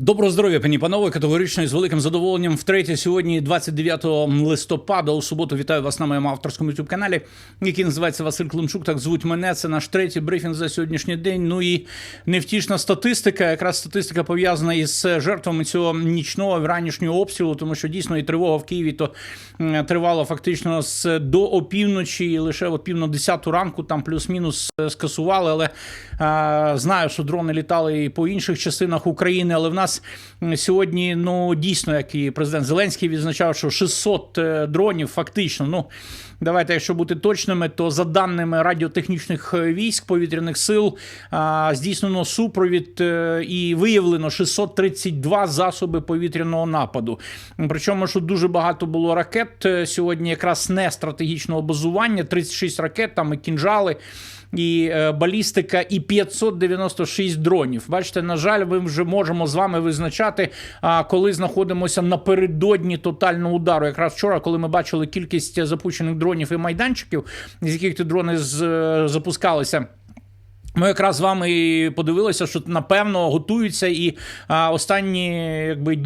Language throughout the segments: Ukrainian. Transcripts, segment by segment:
Доброго здоров'я, пані панове. Категорично і з великим задоволенням втретє сьогодні, 29 листопада, у суботу. Вітаю вас на моєму авторському youtube каналі, який називається Василь Климчук. Так звуть мене. Це наш третій брифінг за сьогоднішній день. Ну і невтішна статистика. Якраз статистика пов'язана із жертвами цього нічного ранішнього обстрілу, тому що дійсно і тривога в Києві то тривала фактично з до опівночі, і лише от пів на 10 ранку там плюс-мінус е, скасували. Але а, знаю, що дрони літали і по інших частинах України, але в нас м, сьогодні ну дійсно, як і президент Зеленський відзначав, що 600 е, дронів фактично. Ну давайте, якщо бути точними, то за даними радіотехнічних е, військ повітряних сил здійснено супровід е, і виявлено 632 засоби повітряного нападу. Причому, що дуже багато було ракет е, сьогодні, якраз не стратегічного базування, 36 ракет, там і кінжали і балістика, і 596 дронів. Бачите, на жаль, ми вже можемо з вами визначати, коли знаходимося напередодні тотального удару. Якраз вчора, коли ми бачили кількість запущених дронів і майданчиків, з яких ті дрони е, запускалися. Ми якраз з вами подивилися, що напевно готуються і останні якби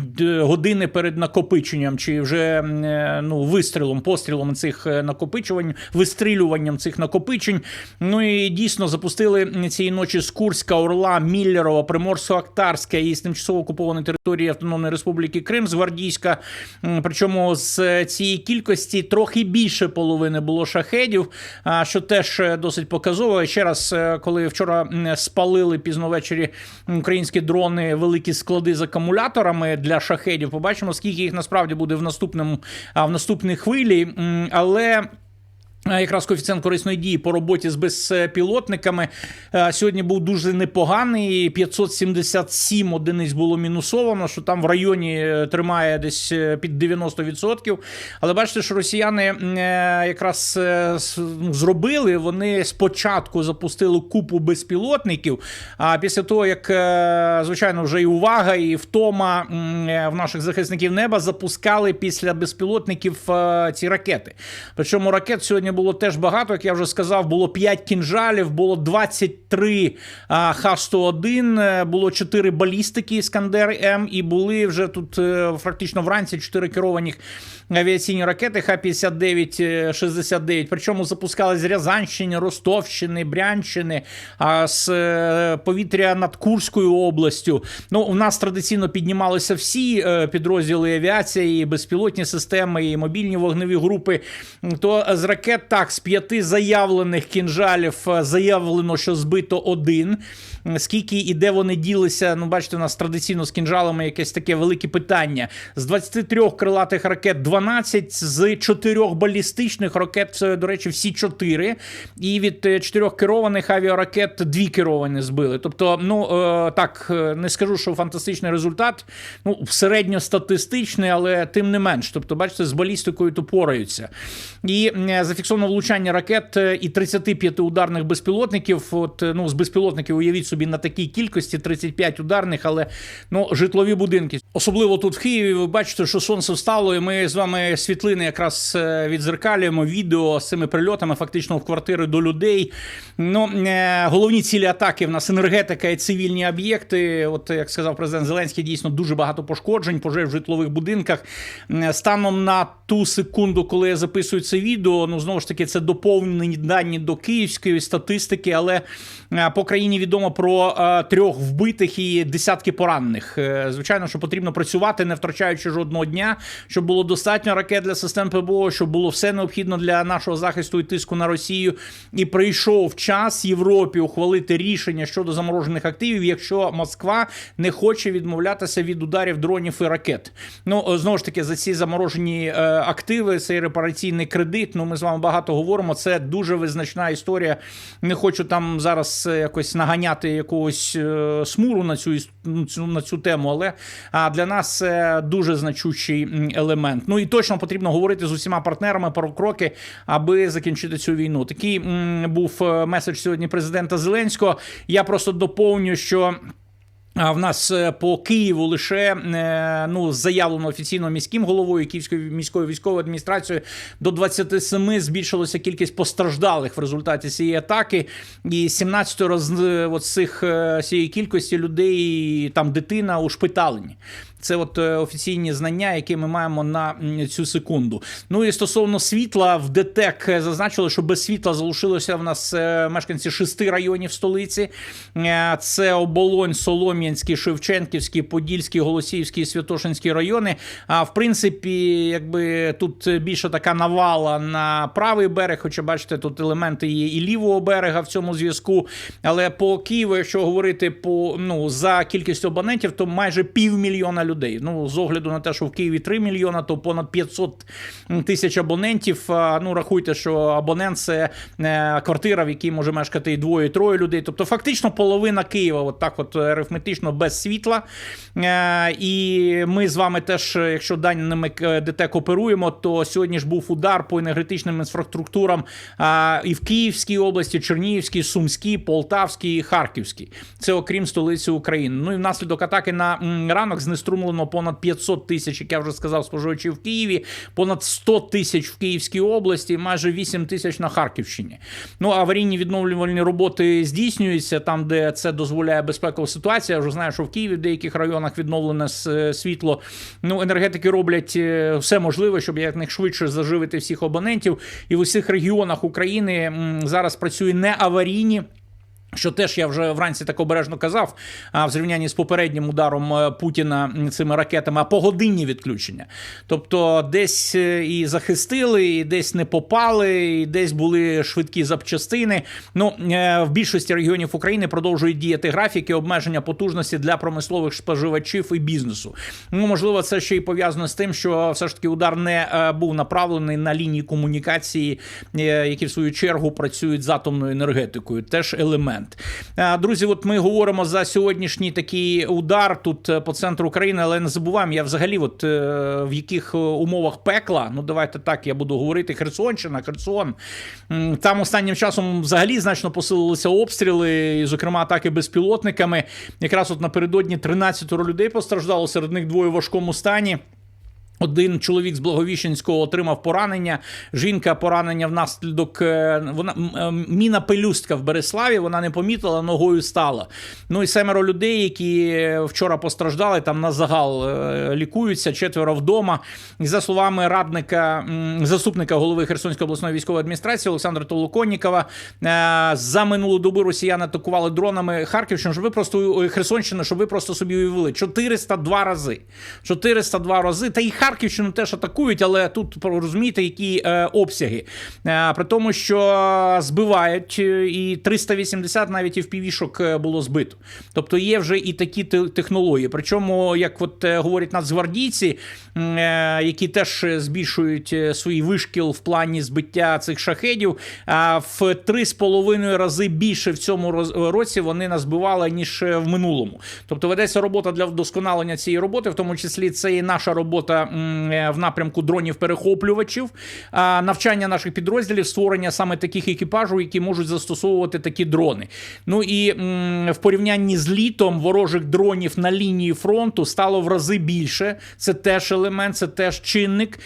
години перед накопиченням, чи вже е, ну вистрілом, пострілом цих е, накопичувань, вистрілюванням цих накопичень. Ну і дійсно запустили цієї ночі з Курська, Орла, Міллерова, Приморсько-Актарська і з тимчасово окупованої території Автономної Республіки Крим з Гвардійська. Причому з цієї кількості трохи більше половини було шахедів, що теж е, досить показово. Ще раз, е, коли вчора спалили пізно ввечері українські дрони великі склади з акумуляторами для шахедів, побачимо, скільки їх насправді буде в наступному в наступній хвилі. Але. Якраз коефіцієнт корисної дії по роботі з безпілотниками сьогодні був дуже непоганий. 577 одиниць було мінусовано, що там в районі е, тримає десь е, під 90%. Але бачите, що росіяни е, якраз ну, зробили. Вони спочатку запустили купу безпілотників. А після того, як звичайно вже і увага, і втома в наших захисників неба запускали після безпілотників ці ракети. Причому ракет сьогодні було теж багато, як я вже сказав, було 5 кінжалів, було 23 а, Х-101, е, було 4 балістики Іскандер М, і були вже тут е, фактично вранці 4 керовані авіаційні ракети Х-59-69. Причому запускали з Рязанщини, Ростовщини, Брянщини, а з е, повітря над Курською областю. Ну, у нас традиційно піднімалися всі е, підрозділи авіації, і безпілотні системи, і мобільні вогневі групи. То з ракет так, з п'яти заявлених кінжалів е, заявлено, що збито один. Скільки і де вони ділися? Ну, бачите, у нас традиційно з кінжалами якесь таке велике питання. З 23 крилатих ракет 12, з 4 балістичних ракет, це, до речі, всі 4. І від 4 керованих авіаракет 2 керовані збили. Тобто, ну е, так, е, не скажу, що фантастичний результат, ну, середньостатистичний, але тим не менш. Тобто, бачите, з балістикою то пораються. І е, зафіксовано влучання ракет е, і 35 ударних безпілотників. От, е, ну, з безпілотників уявіть собі на такій кількості 35 ударних, але ну, житлові будинки. Особливо тут в Києві. Ви бачите, що сонце встало, і ми з вами світлини якраз е, відзеркалюємо відео з цими прильотами, фактично в квартири до людей. Ну, е, головні цілі атаки в нас енергетика і цивільні об'єкти. От як сказав президент Зеленський, дійсно дуже багато пошкоджень, пожеж в житлових будинках. Е, Станом на ту секунду, коли я записую це відео, ну знову ж таки, це доповнені дані до київської статистики, але по країні відомо про е, трьох вбитих і десятки поранених. Е, Звичайно, що потрібно працювати, не втрачаючи жодного дня, щоб було достатньо ракет для систем ПБО, щоб було все необхідно для нашого захисту і тиску на Росію. І прийшов час Європі ухвалити рішення щодо заморожених активів, якщо Москва не хоче відмовлятися від ударів дронів і ракет. Ну е, знову ж таки, за ці заморожені е, активи, цей репараційний кредит. Ну ми з вами багато говоримо. Це дуже визначна історія. Не хочу там зараз е, якось наганяти якогось е, смуру на ну, цю на цю тему, але для нас це дуже значущий елемент. Ну і точно потрібно говорити з усіма партнерами про кроки, аби закінчити цю війну. Такий був е, меседж сьогодні президента Зеленського. Я просто доповню, що. А в нас е, по Києву лише е, ну заявлено офіційно міським головою Київської міської військової адміністрації до 27 збільшилася кількість постраждалих в результаті цієї атаки. І 17 роз от цих е, цієї кількості людей там дитина ушпиталені. Це от е, офіційні знання, які ми маємо на цю секунду. Ну і стосовно світла, в ДТЕК зазначили, що без світла залишилося в нас е, мешканці шести районів столиці: Е, це Оболонь, Солом'янський, Шевченківський, Подільський, Голосіївський, Святошинський райони. А в принципі, якби тут більше така навала на правий берег, хоча бачите, тут елементи є і лівого берега в цьому зв'язку. Але по Києву, якщо говорити по ну за кількістю абонентів, то майже півмільйона людей. Ну з огляду на те, що в Києві 3 мільйона, то понад 500 тисяч абонентів. Ну рахуйте, що абонент це е, квартира, в якій може мешкати і двоє, і троє людей. Тобто, фактично половина Києва, от так, от арифметично без світла. Е, І ми з вами теж, якщо даними ДТЕК оперуємо, то сьогодні ж був удар по енергетичним інфраструктурам і в Київській області, Чернігівській, Сумській, Полтавській, і Харківській. Це окрім столиці України. Ну і внаслідок атаки на ранок знеструмлено понад 500 тисяч, як я вже сказав, споживачів в Києві, понад 100 тисяч в Київській області, майже 8 тисяч на Харківщині. Ну аварійні відновлювальні роботи здійснюються там, де це дозволяє безпекова ситуація. Я вже знаю, що в Києві в деяких районах відновлене світло. Ну, енергетики роблять е, все можливе, щоб якнайшвидше заживити всіх абонентів. І в усіх регіонах України зараз працює не аварійні. Що теж я вже вранці так обережно казав, а в зрівнянні з попереднім ударом е, Путіна цими ракетами, а погодинні відключення. Тобто десь е, і захистили, і десь не попали, і десь були швидкі запчастини. Ну е, в більшості регіонів України продовжують діяти графіки обмеження потужності для промислових споживачів і бізнесу. Ну можливо, це ще й пов'язано з тим, що все ж таки удар не був направлений на лінії комунікації, які в свою чергу працюють з атомною енергетикою. Теж елемент. Е, Друзі, от ми говоримо за сьогоднішній такий удар тут е, по центру України, але не забуваємо, я взагалі, от е, в яких умовах пекла, ну давайте так, я буду говорити, Херсонщина, Херсон. Там останнім часом взагалі значно посилилися обстріли, і, зокрема, атаки безпілотниками. Якраз от напередодні 13 людей постраждало, серед них двоє в важкому стані. Один чоловік з Благовіщенського отримав поранення. Жінка поранення внаслідок е, вона е, міна пелюстка в Береславі. Вона не помітила, ногою стала. Ну і семеро людей, які вчора постраждали, там на загал е, лікуються, четверо вдома. І за словами радника заступника голови Херсонської обласної військової адміністрації Олександра Толоконнікова, е, за минулу добу росіяни атакували дронами Харківщину. Щоб ви просто Херсонщину, щоб ви просто собі уявили 402 рази. 402 рази. Та і Харківщину теж атакують, але тут розумієте, які е, обсяги. Е, при тому, що збивають, е, і 380 навіть і півішок було збито. Тобто є вже і такі те- технології. Причому, як от е, говорять нацгвардійці, е, які теж збільшують е, свій вишкіл в плані збиття цих шахедів, а в 3,5 рази більше в цьому році вони назбивали, ніж е, в минулому. Тобто ведеться робота для вдосконалення цієї роботи, в тому числі це і наша робота е, в напрямку дронів-перехоплювачів, навчання наших підрозділів, створення саме таких екіпажів, які можуть застосовувати такі дрони. Ну і в порівнянні з літом ворожих дронів на лінії фронту стало в рази більше. Це теж елемент, це теж чинник.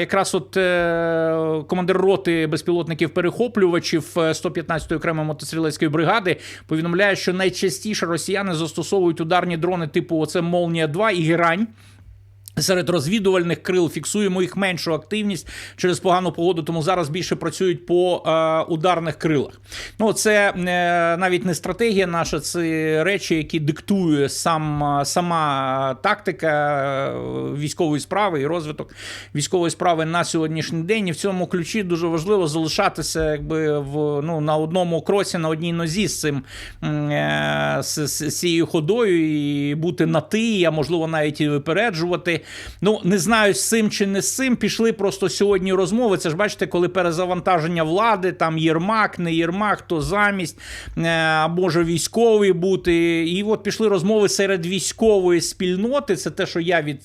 Якраз от е, командир роти безпілотників-перехоплювачів е, 115-ї окремої мотострілецької бригади повідомляє, що найчастіше росіяни застосовують ударні дрони типу оце Молнія 2 і Герань. Серед розвідувальних крил фіксуємо їх меншу активність через погану погоду, тому зараз більше працюють по е, ударних крилах. Ну, це е, навіть не стратегія наша, це речі, які диктує сам, е, сама тактика е, військової справи і розвиток військової справи на сьогоднішній день. І в цьому ключі дуже важливо залишатися якби в ну на одному кроці, на одній нозі з цим е, з, з цією ходою і бути на ти, а можливо навіть і випереджувати. Ну не знаю з цим чи не з цим. Пішли просто сьогодні розмови. Це ж бачите, коли перезавантаження влади, там Єрмак, не Єрмак, хто замість, е, може військовий бути. І от пішли розмови серед військової спільноти. Це те, що я від,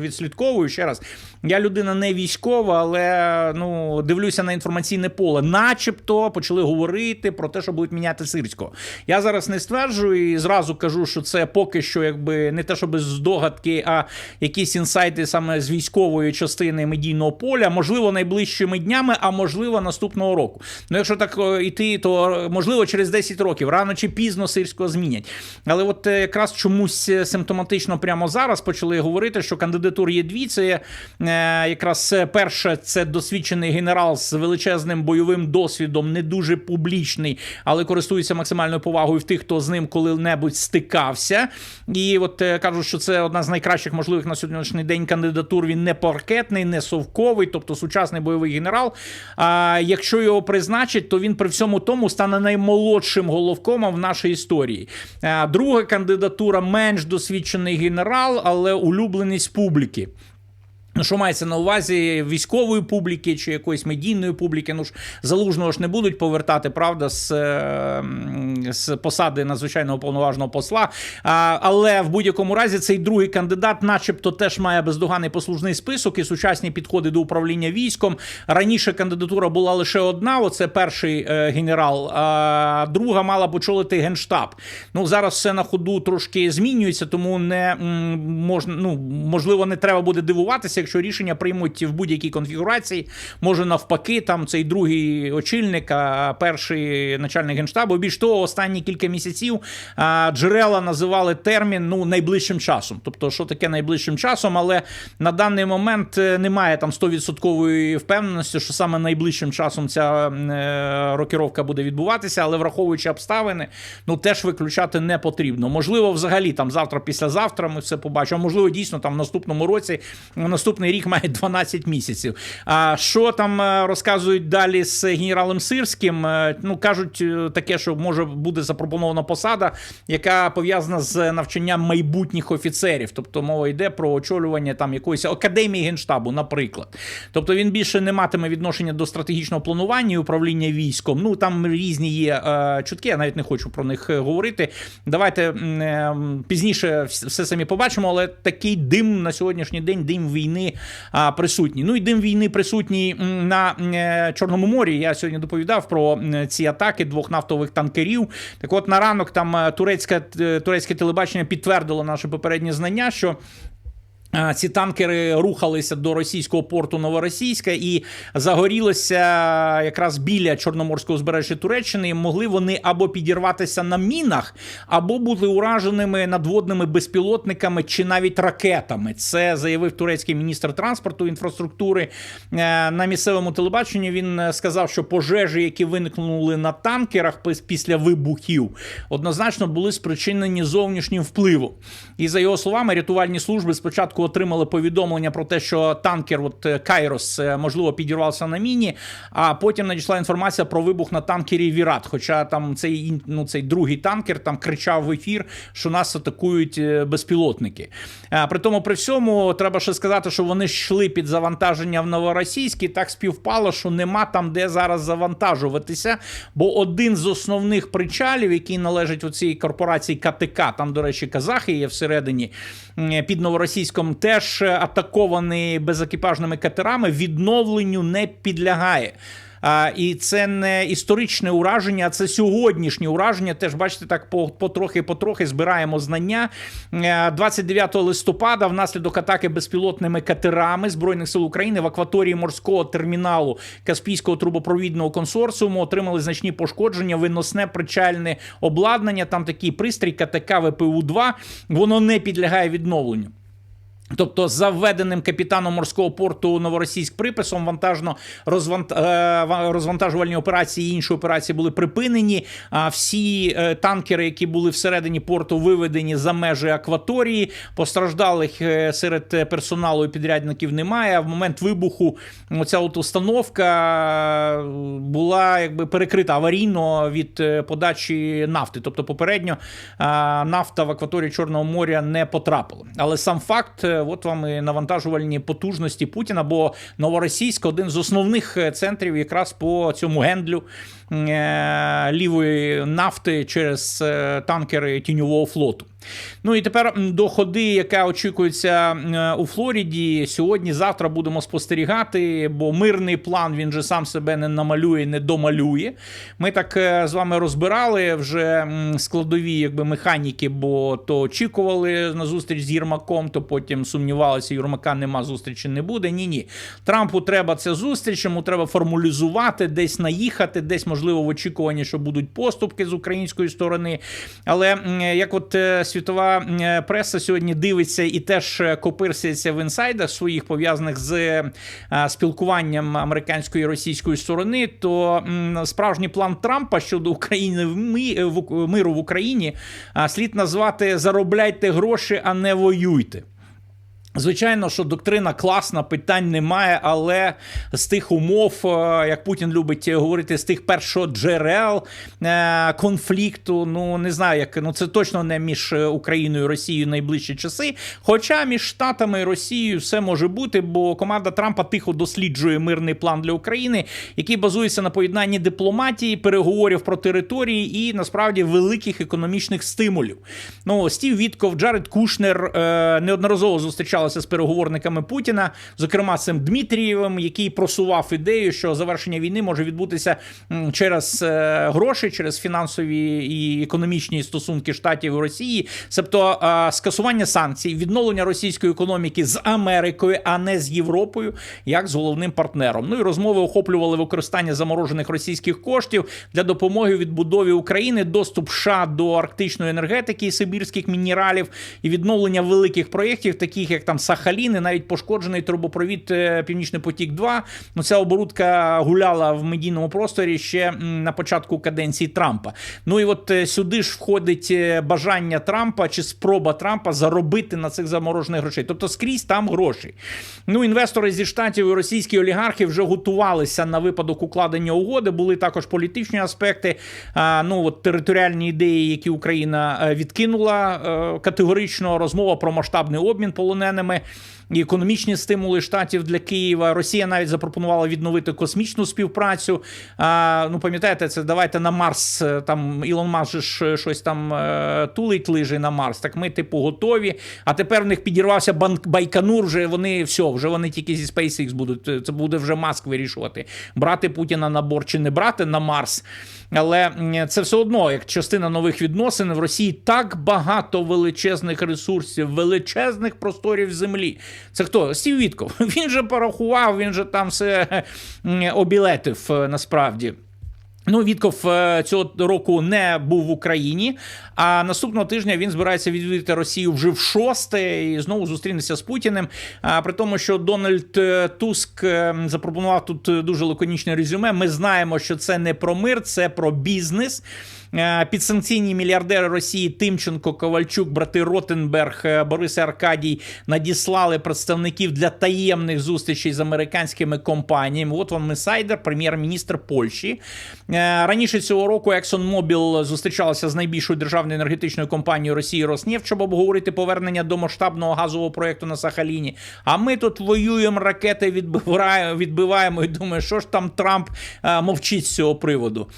відслідковую ще раз. Я людина не військова, але ну дивлюся на інформаційне поле, начебто почали говорити про те, що будуть міняти сирського. Я зараз не стверджую і зразу кажу, що це поки що, якби не те, щоб здогадки, а якісь інсайти саме з військової частини медійного поля, можливо, найближчими днями, а можливо, наступного року. Ну, якщо так іти, то можливо через 10 років, рано чи пізно сирського змінять. Але от е, якраз чомусь симптоматично прямо зараз почали говорити, що кандидатур є дві. Це е, якраз перше, це досвідчений генерал з величезним бойовим досвідом, не дуже публічний, але користується максимальною повагою в тих, хто з ним коли-небудь стикався. І от е, кажуть, що це одна з найкращих можливих на сьогоднішній день кандидатур. Він не паркетний, не совковий, тобто сучасний бойовий генерал. А якщо його призначать, то він при всьому тому стане наймолодшим головкомом в нашій історії. А, друга кандидатура менш досвідчений генерал, але улюбленість публіки. Ну, що мається на увазі військової публіки чи якоїсь медійної публіки? Ну ж залужного ж не будуть повертати, правда, з з посади надзвичайного повноважного посла. А, Але в будь-якому разі цей другий кандидат, начебто, теж має бездоганний послужний список і сучасні підходи до управління військом. Раніше кандидатура була лише одна. Оце перший е, генерал, а друга мала почолити генштаб. Ну зараз все на ходу трошки змінюється, тому не можна, ну можливо, не треба буде дивуватися якщо рішення приймуть в будь-якій конфігурації, може навпаки, там цей другий очільник, а перший начальник генштабу. Більш того, останні кілька місяців джерела називали термін ну найближчим часом. Тобто, що таке найближчим часом, але на даний момент е, немає там 100% впевненості, що саме найближчим часом ця е, рокіровка буде відбуватися, але враховуючи обставини, ну теж виключати не потрібно. Можливо, взагалі там завтра, післязавтра ми все побачимо. Можливо, дійсно там в наступному році наступ наступний рік має 12 місяців. А що там е, розказують далі з генералом Сирським? Е, ну кажуть е, таке, що може буде запропонована посада, яка пов'язана з навчанням майбутніх офіцерів. Тобто мова йде про очолювання там якоїсь академії генштабу, наприклад. Тобто він більше не матиме відношення до стратегічного планування і управління військом. Ну там різні є чутки, я навіть не хочу про них говорити. Давайте пізніше все самі побачимо, але такий дим на сьогоднішній день, дим війни війни присутні. Ну і дим війни присутній на е, Чорному морі. Я сьогодні доповідав про ці атаки двох нафтових танкерів. Так, от на ранок там е, турецьке турецьке телебачення підтвердило наше попереднє знання, що ці танкери рухалися до російського порту Новоросійська і загорілися якраз біля Чорноморського узбережжя Туреччини. Могли вони або підірватися на мінах, або бути ураженими надводними безпілотниками чи навіть ракетами. Це заявив турецький міністр транспорту інфраструктури е, на місцевому телебаченні. Він сказав, що пожежі, які виникнули на танкерах після вибухів, однозначно були спричинені зовнішнім впливом. І за його словами, рятувальні служби спочатку отримали повідомлення про те, що танкер, от е, Кайрос, е, можливо, підірвався на міні. А потім надійшла інформація про вибух на танкері Вірат. Хоча там цей ну, цей другий танкер там кричав в ефір, що нас атакують е, безпілотники. При тому, при всьому, треба ще сказати, що вони йшли під завантаження в Новоросійській. Так співпало, що нема там де зараз завантажуватися. Бо один з основних причалів, який належить у цій корпорації КТК, там, до речі, казахи є всередині під новоросійськом теж атакований безекіпажними катерами, відновленню не підлягає. А, І це не історичне ураження, а це сьогоднішнє ураження. Теж бачите, так потрохи-потрохи збираємо знання. 29 е, листопада, внаслідок атаки безпілотними катерами збройних сил України в акваторії морського терміналу Каспійського трубопровідного консорціуму отримали значні пошкодження, виносне причальне обладнання. Там такий пристрій КТК ВПУ 2 воно не підлягає відновленню. Тобто, за введеним капітаном морського порту Новоросійськ приписом вантажно. Е, розвантажувальні операції і інші операції були припинені. А всі е, танкери, які були всередині порту, виведені за межі акваторії. Постраждалих е, серед персоналу і підрядників немає. В момент вибуху оця от установка була якби перекрита аварійно від подачі нафти. Тобто, попередньо нафта в акваторії Чорного моря не потрапила. Але сам факт от вам і навантажувальні потужності Путіна, бо Новоросійськ один з основних е, центрів якраз по цьому гендлю лівої нафти через е, танкери тіньового флоту. Ну і тепер до ходи, яка очікується е, у Флориді, сьогодні-завтра будемо спостерігати, бо мирний план він же сам себе не намалює, не домалює. Ми так е, з вами розбирали вже складові якби, механіки, бо то очікували на зустріч з Єрмаком, то потім сумнівалися, Єрмака нема зустрічі, не буде. Ні, ні. Трампу треба ця зустріч, йому треба формалізувати, десь наїхати, десь, можливо, в очікуванні, що будуть поступки з української сторони. Але як от е, світова преса сьогодні дивиться і теж е, копирситься в інсайдах своїх пов'язаних з е, спілкуванням американської і російської сторони, то справжній план Трампа щодо України в миру в Україні слід назвати заробляйте гроші, а не воюйте. Звичайно, що доктрина класна, питань немає, але з тих умов, е, як Путін любить говорити, з тих першоджерел е, конфлікту, ну не знаю, як ну це точно не між Україною і Росією найближчі часи. Хоча між Штатами і Росією все може бути, бо команда Трампа тихо досліджує мирний план для України, який базується на поєднанні дипломатії, переговорів про території і насправді великих економічних стимулів. Ну, Стів Вітков, Джаред Кушнер е, неодноразово зустрічалися з переговорниками Путіна, зокрема цим Дмитрієвим, який просував ідею, що завершення війни може відбутися через е, гроші, через фінансові і економічні стосунки штатів і Росії, себто е, скасування санкцій, відновлення російської економіки з Америкою, а не з Європою, як з головним партнером. Ну і розмови охоплювали використання заморожених російських коштів для допомоги відбудові України, доступ США до арктичної енергетики і сибірських мінералів і відновлення великих проєктів, таких як там Сахалін, і навіть пошкоджений трубопровід е, Північний потік. 2 Ну ця оборудка гуляла в медійному просторі ще на початку каденції Трампа. Ну і от е, сюди ж входить е, бажання Трампа чи спроба Трампа заробити на цих заморожених грошей. Тобто скрізь там гроші. Ну, інвестори зі штатів і російські олігархи вже готувалися на випадок укладення угоди. Були також політичні аспекти. Ну от територіальні ідеї, які Україна відкинула категорично. Розмова про масштабний обмін полоненими даними і економічні стимули штатів для Києва. Росія навіть запропонувала відновити космічну співпрацю. А, ну пам'ятаєте, це давайте на Марс. е, Там Ілон Маск ж щось там е, тулить лижі на Марс. Так ми, типу, готові. А тепер в них підірвався банк Байконур. Вже вони все, вже вони тільки зі SpaceX будуть. Це буде вже Маск вирішувати, брати Путіна на борт чи не брати на Марс. Але це все одно як частина нових відносин в Росії так багато величезних ресурсів, величезних просторів землі. Це хто? Стів Вітков. Він же порахував, він же там все обілетив е, насправді. Ну, Вітков е, цього року не був в Україні, а наступного тижня він збирається відвідати Росію вже в шосте і знову зустрінеться з Путіним. А при тому, що Дональд е, Туск запропонував тут дуже лаконічне резюме. Ми знаємо, що це не про мир, це про бізнес. Е, Підсанкційні мільярдери Росії Тимченко, Ковальчук, брати Ротенберг, е, Борис Аркадій надіслали представників для таємних зустрічей з американськими компаніями. От вам інсайдер, прем'єр-міністр Польщі. Е, Раніше цього року ExxonMobil зустрічалася з найбільшою державною енергетичною компанією Росії Роснефть, щоб обговорити повернення до масштабного газового проєкту на Сахаліні. А ми тут воюємо, ракети відбиваємо, відбиваємо і думаю, що ж там Трамп мовчить з цього приводу.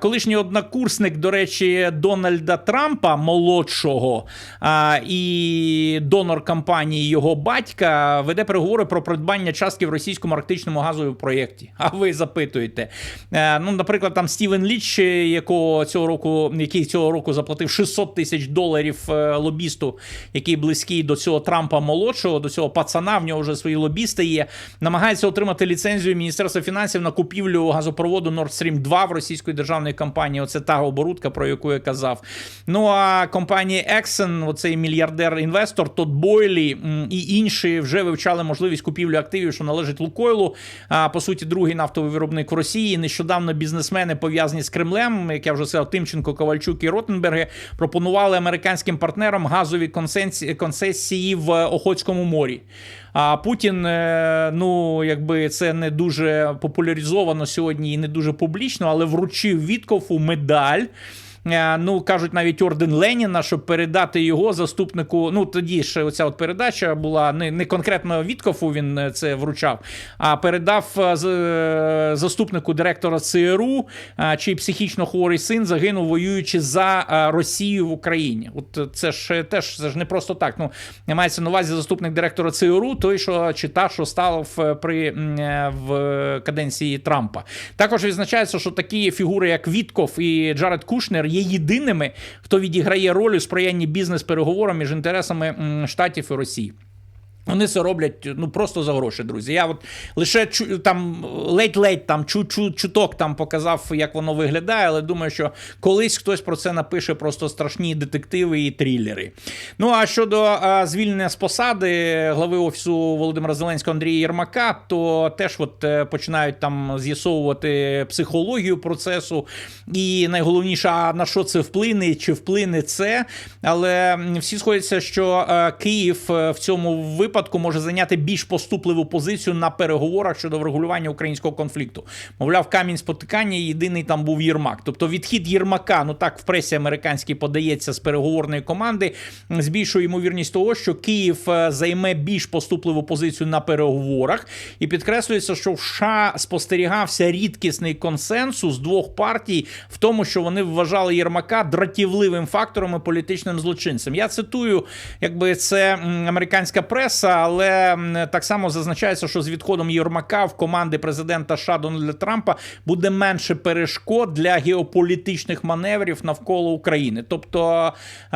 Колишній однокурсник, до речі, Дональда Трампа, молодшого, а, і донор компанії його батька веде переговори про придбання частки в російському арктичному газовому проєкті. А ви запитуєте? Е, Ну, наприклад, там Стівен Ліч, якого цього року, який цього року заплатив 600 тисяч доларів е, лобісту, який близький до цього Трампа молодшого, до цього пацана, в нього вже свої лобісти є, намагається отримати ліцензію Міністерства фінансів на купівлю газопроводу Nord Stream 2 в російської державної компанії. Оце та оборудка, про яку я казав. Ну а компанія Exxon, оцей мільярдер-інвестор, Тодд Бойлі і інші вже вивчали можливість купівлі активів, що належить Лукойлу. А по суті, другий нафтовий виробник в Росії. Нещодавно бізнесмени пов'язані з Кремлем, як я вже сказав, Тимченко, Ковальчук і Ротенберги пропонували американським партнерам газові концесії в Охотському морі. А Путін, е, ну якби це не дуже популяризовано сьогодні і не дуже публічно, але вручив Віткофу медаль. Е, ну кажуть, навіть орден Леніна, щоб передати його заступнику. Ну тоді ще оця от передача була не не конкретно Віткофу. Він е, це вручав, а передав заступнику директора ЦРУ, чий психічно хворий син загинув, воюючи за Росію в Україні. От це ж теж це ж не просто так. Ну мається на увазі заступник директора ЦРУ, той, що чи та, що стало при в каденції Трампа. Також відзначається, що такі фігури, як Вітков і Джаред Кушнер, є єдиними, хто відіграє роль у сприянні бізнес-переговорам між інтересами штатів і Росії. Вони це роблять ну просто за гроші, друзі. Я от лише чу, там ледь-ледь там чу, чу, чуток там показав, як воно виглядає, але думаю, що колись хтось про це напише просто страшні детективи і трилери. Ну а щодо а, звільнення з посади глави офісу Володимира Зеленського Андрія Єрмака, то теж от е, починають там з'ясовувати психологію процесу. І найголовніше, на що це вплине, чи вплине це. Але всі сходяться, що е, Київ е, в цьому випадку випадку може зайняти більш поступливу позицію на переговорах щодо врегулювання українського конфлікту. Мовляв, камінь спотикання єдиний там був Єрмак. Тобто відхід Єрмака, ну так в пресі американській подається з переговорної команди, збільшує ймовірність того, що Київ е, займе більш поступливу позицію на переговорах, і підкреслюється, що в США спостерігався рідкісний консенсус двох партій в тому, що вони вважали Єрмака дратівливим фактором і політичним злочинцем. Я цитую, якби це американська преса преса, але так само зазначається, що з відходом Єрмака в команди президента США Дональда Трампа буде менше перешкод для геополітичних маневрів навколо України. Тобто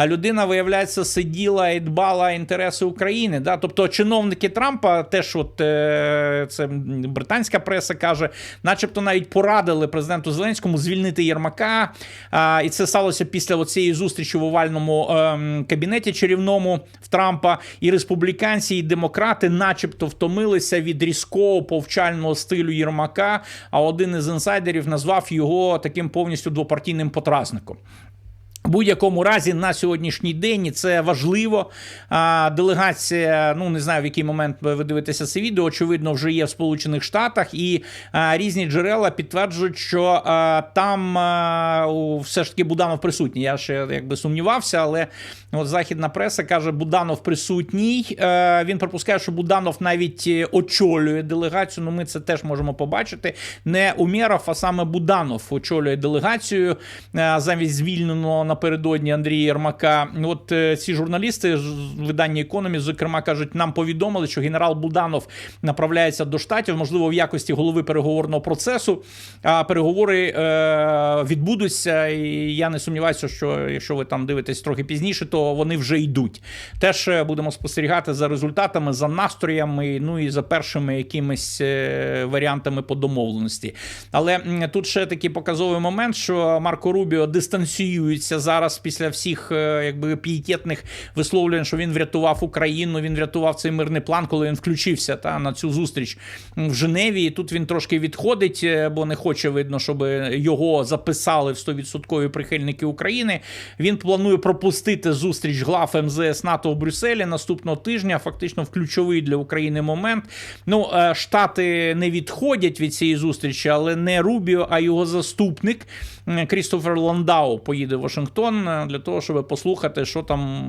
людина, виявляється, сиділа і дбала інтереси України. Да? Тобто, чиновники Трампа, теж от е, це британська преса каже, начебто навіть порадили президенту Зеленському звільнити Єрмака. І це сталося після цієї зустрічі в овальному ем, кабінеті чарівному в Трампа і республіканці і демократи, начебто, втомилися від різкого повчального стилю Єрмака. А один із інсайдерів назвав його таким повністю двопартійним потразником. В будь-якому разі на сьогоднішній день це важливо. Делегація, ну не знаю в який момент ви дивитеся це відео. Очевидно, вже є в Сполучених Штатах, і різні джерела підтверджують, що там все ж таки Буданов присутній. Я ще якби сумнівався, але от західна преса каже, Буданов присутній. Е, він припускає, що Буданов навіть е, очолює делегацію. Ну, ми це теж можемо побачити. Не Умєров, а саме Буданов очолює делегацію е, замість звільненого на напередодні Андрія Єрмака. От е, ці журналісти з видання економі, зокрема, кажуть, нам повідомили, що генерал Буданов направляється до штатів, можливо, в якості голови переговорного процесу. А переговори е, відбудуться. І я не сумніваюся, що якщо ви там дивитесь трохи пізніше, то вони вже йдуть. Теж е, будемо спостерігати за результатами, за настроями, ну і за першими якимись е, варіантами по домовленості. Але тут ще такий показовий момент, що Марко Рубіо дистанціюється зараз після всіх е, якби пієтетних висловлювань, що він врятував Україну, він врятував цей мирний план, коли він включився та на цю зустріч в Женеві. І Тут він трошки відходить, е, бо не хоче видно, щоб його записали в 100% прихильники України. Він планує пропустити зустріч глав МЗС НАТО в Брюсселі наступного тижня. Фактично в ключовий для України момент. Ну, е, штати не відходять від цієї зустрічі, але не Рубіо, а його заступник Крістофер Ландау поїде в Вашингтон. Вашингтон е, для того, щоб послухати, що там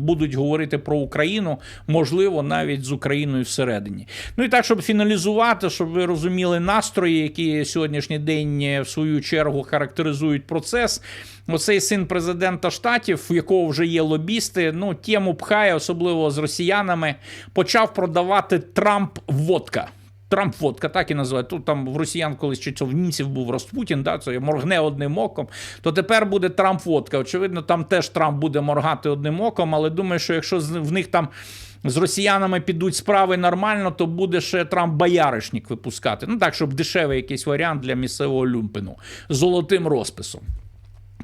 будуть говорити про Україну, можливо, навіть з Україною всередині. Ну і так, щоб фіналізувати, щоб ви розуміли настрої, які сьогоднішній день е, в свою чергу характеризують процес. Оцей син президента штатів, у якого вже є лобісти, ну тему пхає, особливо з росіянами, почав продавати Трамп водка. Трамп водка так і називають. Тут там в росіян колись чи в німців був Распутін, да, це моргне одним оком. То тепер буде Трамп водка. Очевидно, там теж Трамп буде моргати одним оком, але думаю, що якщо в них там. З росіянами підуть справи нормально, то буде ще Трамп бояришник випускати. Ну так, щоб дешевий якийсь варіант для місцевого люмпину з золотим розписом.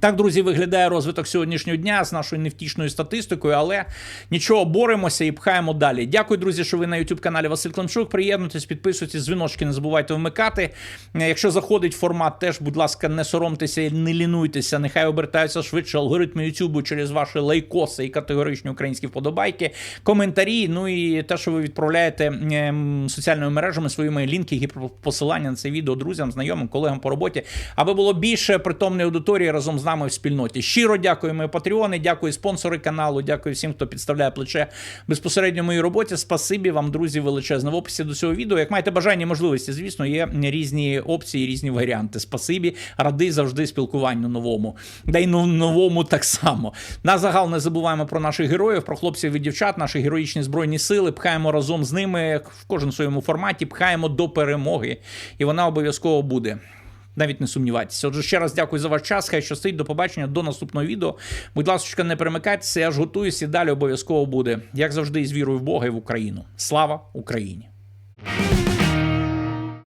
Так, друзі, виглядає розвиток сьогоднішнього дня з нашою невтішною статистикою, але нічого, боремося і пхаємо далі. Дякую, друзі, що ви на youtube каналі Василь Климчук. Приєднуйтесь, підписуйтесь, дзвіночки, не забувайте вмикати. Якщо заходить формат, теж, будь ласка, не соромтеся і не лінуйтеся. Нехай обертаються швидше алгоритми Ютубу через ваші лайкоси і категоричні українські вподобайки, коментарі. Ну і те, що ви відправляєте ем, соціальними мережами своїми лінки і посилання на це відео друзям, знайомим, колегам по роботі, аби було більше притомної аудиторії разом з нами в спільноті. Щиро дякую, мої патреони, дякую спонсори каналу, дякую всім, хто підставляє плече безпосередньо моїй роботі. Спасибі вам, друзі, величезне. В описі до цього відео. Як маєте бажання і можливості, звісно, є різні опції, різні варіанти. Спасибі, радий завжди спілкуванню новому. Да й новому так само. На загал не забуваємо про наших героїв, про хлопців і дівчат, наші героїчні збройні сили. Пхаємо разом з ними в кожен своєму форматі, пхаємо до перемоги, і вона обов'язково буде. Навіть не сумнівайтеся. Отже, ще раз дякую за ваш час. Хай щастить. До побачення до наступного відео. Будь ласка, не перемикайтеся, я ж готуюсь і далі обов'язково буде. Як завжди, із вірою в Бога і в Україну. Слава Україні!